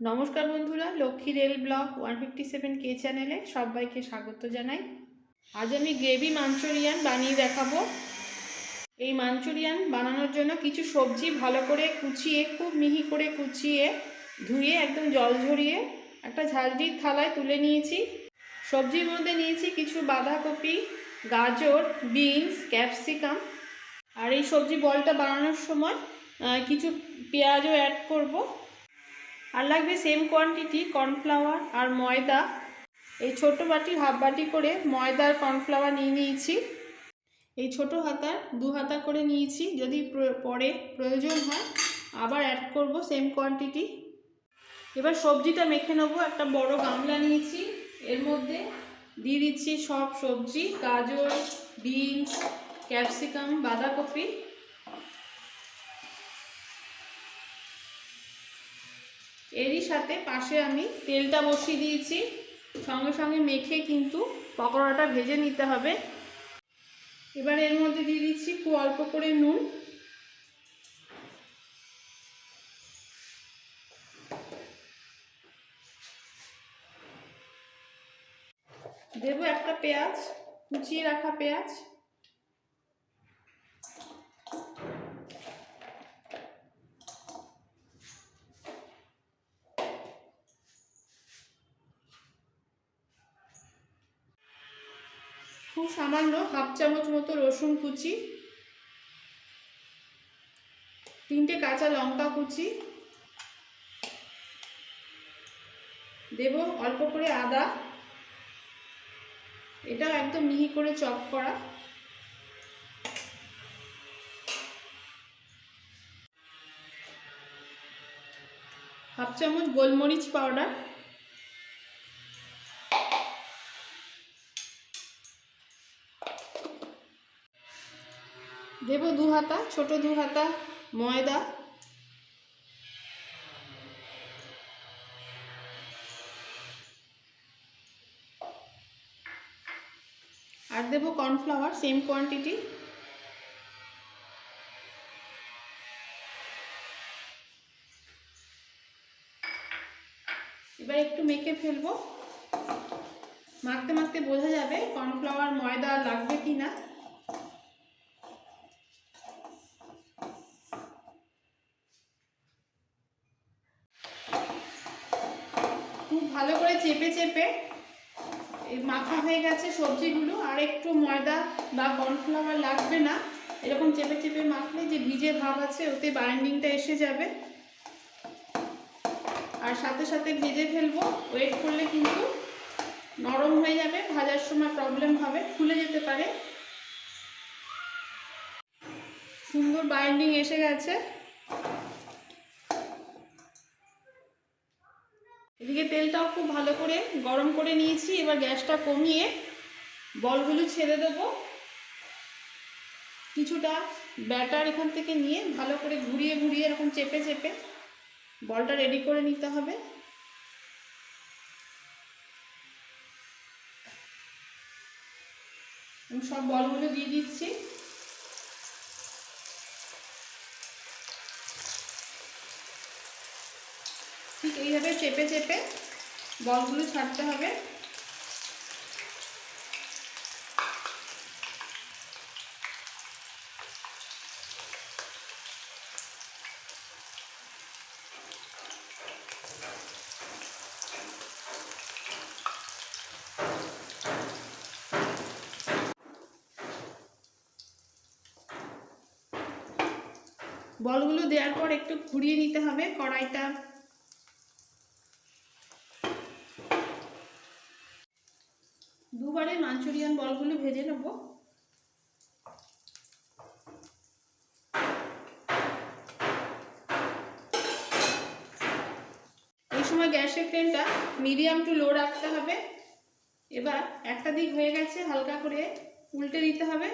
নমস্কার বন্ধুরা, Lakshmi rail block one fifty seven কে চ্যানেলে সবাইকে স্বাগত জানাই। আজ আমি গ্রেভি মাঞ্চুরিয়ান বানিয়ে দেখাবো। এই মাঞ্চুরিয়ান বানানোর জন্য কিছু সবজি ভালো করে কুচিয়ে, খুব মিহি করে কুচিয়ে, ধুয়ে একদম জল ঝরিয়ে একটা ঝাঁঝরির থালায় তুলে নিয়েছি। সবজির মধ্যে নিয়েছি কিছু বাঁধাকপি, গাজর, বিনস, ক্যাপসিকাম। আর এই সবজি বলটা বানানোর সময় কিছু পেঁয়াজও অ্যাড করব। আর লাগবে সেম কোয়ান্টিটি কর্নফ্লাওয়ার আর ময়দা। এই ছোট বাটির হাফ বাটি করে ময়দা আর কর্নফ্লাওয়ার নিয়ে নিয়েছি। এই ছোট হাতার দু হাতা করে নিয়েছি। যদি পরে প্রয়োজন হয়, আবার অ্যাড করব সেম কোয়ান্টিটি এবার সবজিটা মেখে নেব। একটা বড় গামলা নিয়েছি। এর মধ্যে দিয়ে দিচ্ছি সব সবজি, গাজর, বিনস, ক্যাপসিকাম, বাঁধাকপি। এরই সাথে পাশে আমি তেলটা বসিয়ে দিয়েছি। সঙ্গে সঙ্গে মেখে কিন্তু পকোড়াটা ভেজে নিতে হবে। এবার এর মধ্যে দিয়ে দিচ্ছি খুব অল্প করে নুন। দেবো একটা পেঁয়াজ, কুচিয়ে রাখা পেঁয়াজ। খুব সামান্য হাফ চামচ মতো রসুন কুচি, তিনটে কাঁচা লঙ্কা কুচি, দেব অল্প করে আদা। এটাও একদম মিহি করে চপ করা। হাফ চামচ গোলমরিচ পাউডার। দেব দু হাতা ছোট দু হাতা ময়দা। আর দেব কর্নফ্লাওয়ার সেম কোয়ান্টিটি এবার একটু মেখে ফেলব। মাখতে মাখতে বোঝা যাবে কর্নফ্লাওয়ার, ময়দা লাগবে কি না খুব ভালো করে চেপে এই মাখা হয়ে গেছে সবজিগুলো। আর একটু ময়দা বা কর্নফ্লাওয়ার লাগবে না। এরকম চেপে চেপে মাখলে যে ভিজে ভাব আছে, ওতে বাইন্ডিংটা এসে যাবে। আর সাথে সাথে ভেজে ফেলব। ওয়েট করলে কিন্তু নরম হয়ে যাবে, ভাজার সময় প্রবলেম হবে, ফুলে যেতে পারে। সুন্দর বাইন্ডিং এসে গেছে। এদিকে তেলটাও খুব ভালো করে গরম করে নিয়েছি। এবার গ্যাসটা কমিয়ে বলগুলো ছেড়ে দেবো। কিছুটা ব্যাটার এখান থেকে নিয়ে ভালো করে ঘুরিয়ে ঘুরিয়ে এরকম চেপে চেপে বলটা রেডি করে নিতে হবে। সব বলগুলো দিয়ে দিচ্ছি। এইভাবে চেপে চেপে বলগুলো ছাড়তে হবে। বলগুলো দেওয়ার পর একটু ঘুরিয়ে নিতে হবে কড়াইটা। মাঞ্চুরিয়ান বলগুলো ভেজে নেব। এই সময় গ্যাসের ফ্লেমটা মিডিয়াম টু লো রাখতে হবে। এবার একটা দিক হয়ে গেছে, হালকা করে উল্টে দিতে হবে।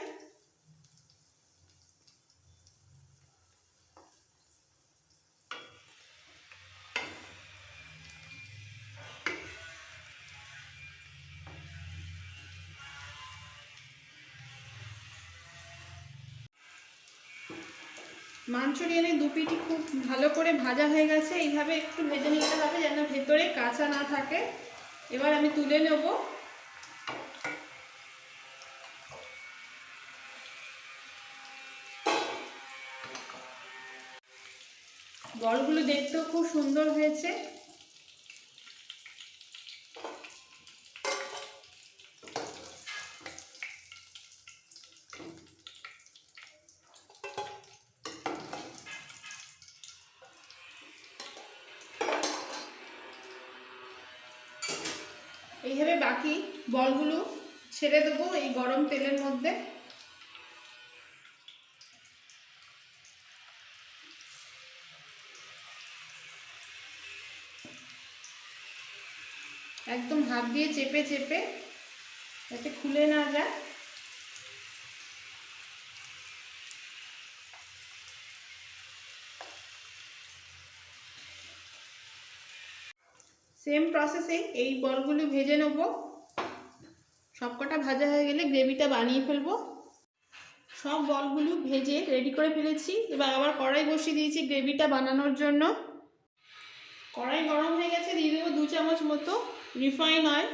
মাঞ্চুরিয়ানের দুপিটি খুব ভালো করে ভাজা হয়ে গেছে। এইভাবে একটু ভেজে নিতে হবে যেন ভেতরে কাঁচা না থাকে। এবার আমি তুলে নেব। বলগুলো দেখতেও খুব সুন্দর হয়েছে এইভাবে বাকি বলগুলো ছেড়ে দেবো এই গরম তেলের মধ্যে। একদম হাত দিয়ে চেপে চেপে যাতে খুলে না যায়। সেম প্রসেসে এই বলগুলো ভেজে নেব। সবকটা ভাজা হয়ে গেলে গ্রেভিটা বানিয়ে ফেলব। সব বলগুলো ভেজে রেডি করে ফেলেছি। এবার আবার কড়াই বসিয়ে দিয়েছি গ্রেভিটা বানানোর জন্য। কড়াই গরম হয়ে গেছে, দিয়ে দেবো দু চামচ মতো রিফাইন অয়েল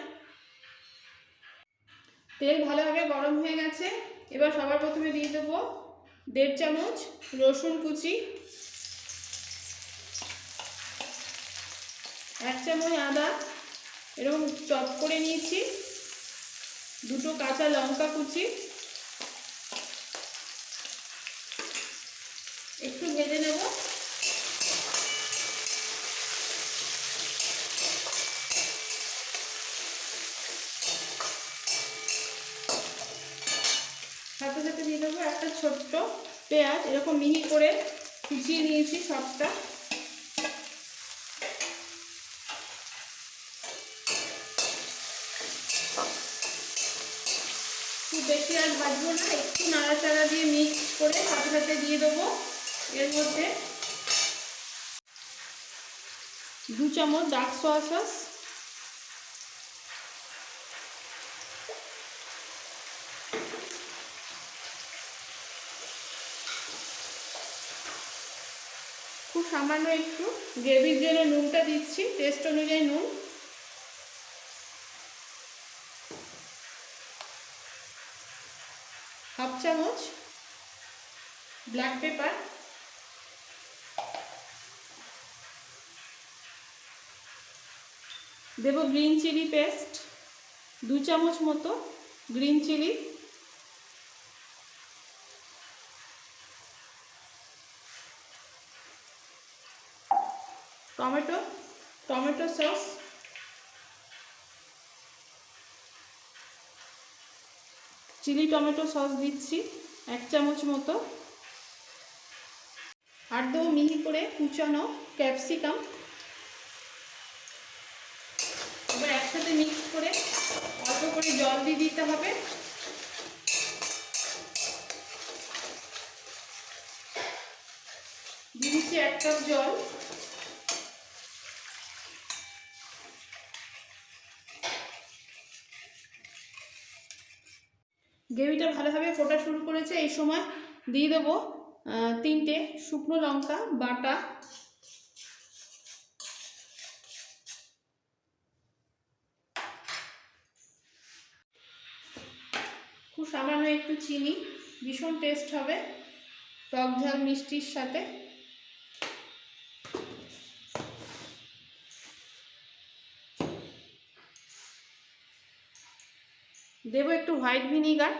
তেল ভালোভাবে গরম হয়ে গেছে। এবার সবার প্রথমে দিয়ে দেবো দেড় চামচ রসুন কুচি। এক চামচ আদা। এরকম চপ করে নিয়েছি। দুটো কাঁচা লঙ্কা কুচি। একটু ভেজে নেব। সাথে সাথে দিয়ে দেবো একটা ছোট্ট পেঁয়াজ। এরকম মিহি করে কুচিয়ে নিয়েছি সবটা। বেশি আর ভাজবো না, একটু নাড়াচাড়া দিয়ে মিক্স করে সাথে সাথে দিয়ে দেবো। এর মধ্যে দু চামচ ডার্ক সোয়া সস খুব সামান্য একটু গ্রেভির জন্য নুনটা দিচ্ছি টেস্ট অনুযায়ী নুন। চামচ ব্ল্যাক পেপার দেব গ্রিন চিলি পেস্ট দু চামচ মতো green chilli tomato tomato sauce chilli tomato sauce দিচ্ছি, এক চামচ মতো। আর দেবো মিহি করে কুচানো ক্যাপসিকাম। এবার একসাথে মিক্স করে অল্প করে জল দিয়ে দিতে হবে। দিয়ে দিচ্ছি এক কাপ জল। গ্রেভিটা ভালোভাবে ফোটা শুরু করেছে। এই সময় দিয়ে দেবো তিনটে শুকনো লঙ্কা, বাটা। খুব সামান্য একটু চিনি, ভীষণ টেস্ট হবে। টক ঝাল মিষ্টির সাথে। White vinegar.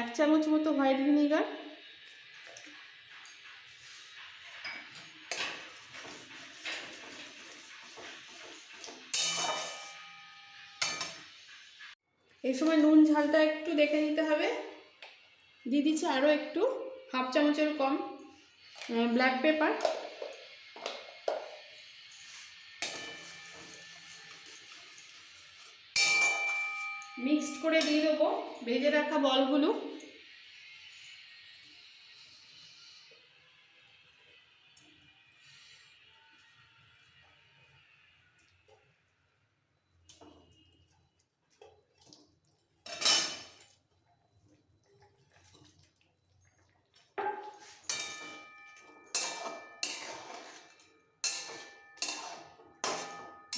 এক চামচ মতো হোয়াইট ভিনিগার। এই সময় নুন ঝালটা একটু দেখে নিতে হবে। দিয়ে দিচ্ছি আরও একটু, হাফ চামচের কম ব্ল্যাক পেপার মিক্সড করে দিয়ে দেবো। ভেজে রাখা বলগুলো।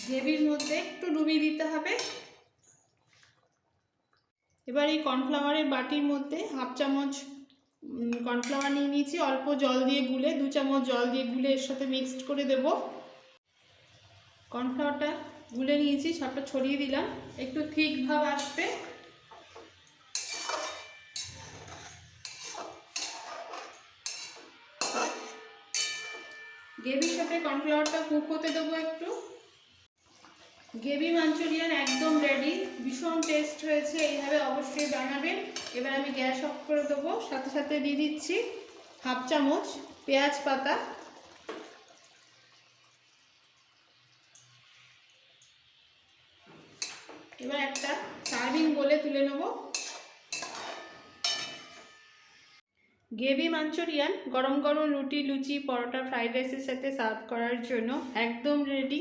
গ্রেভির মধ্যে একটু ডুবিয়ে দিতে হবে। এবার এই কর্নফ্লাওয়ারের বাটির মধ্যে হাফ চামচ কর্নফ্লাওয়ার নিয়ে নিয়েছি। অল্প জল দিয়ে গুলে, দু চামচ জল দিয়ে গুলে এর সাথে মিক্সড করে দেব। কর্নফ্লাওয়ারটা গুলে নিয়েছি, সবটা ছড়িয়ে দিলাম। একটু থিক ভাব আসবে। গ্রেভির সাথে কর্নফ্লাওয়ারটা কুক হতে দেবো একটু। গ্রেভি মাঞ্চুরিয়ান একদম রেডি ভীষণ টেস্ট হয়েছে, এইভাবে অবশ্যই বানাবেন। এবার আমি গ্যাস অফ করে দেবো। সাথে সাথে দিয়ে দিচ্ছি হাফ চামচ পেঁয়াজ পাতা। এবার একটা সার্ভিং বলে তুলে নেব। গ্রেভি মাঞ্চুরিয়ান গরম গরম রুটি, লুচি, পরোটা, ফ্রাইড রাইসের সাথে সার্ভ করার জন্য একদম রেডি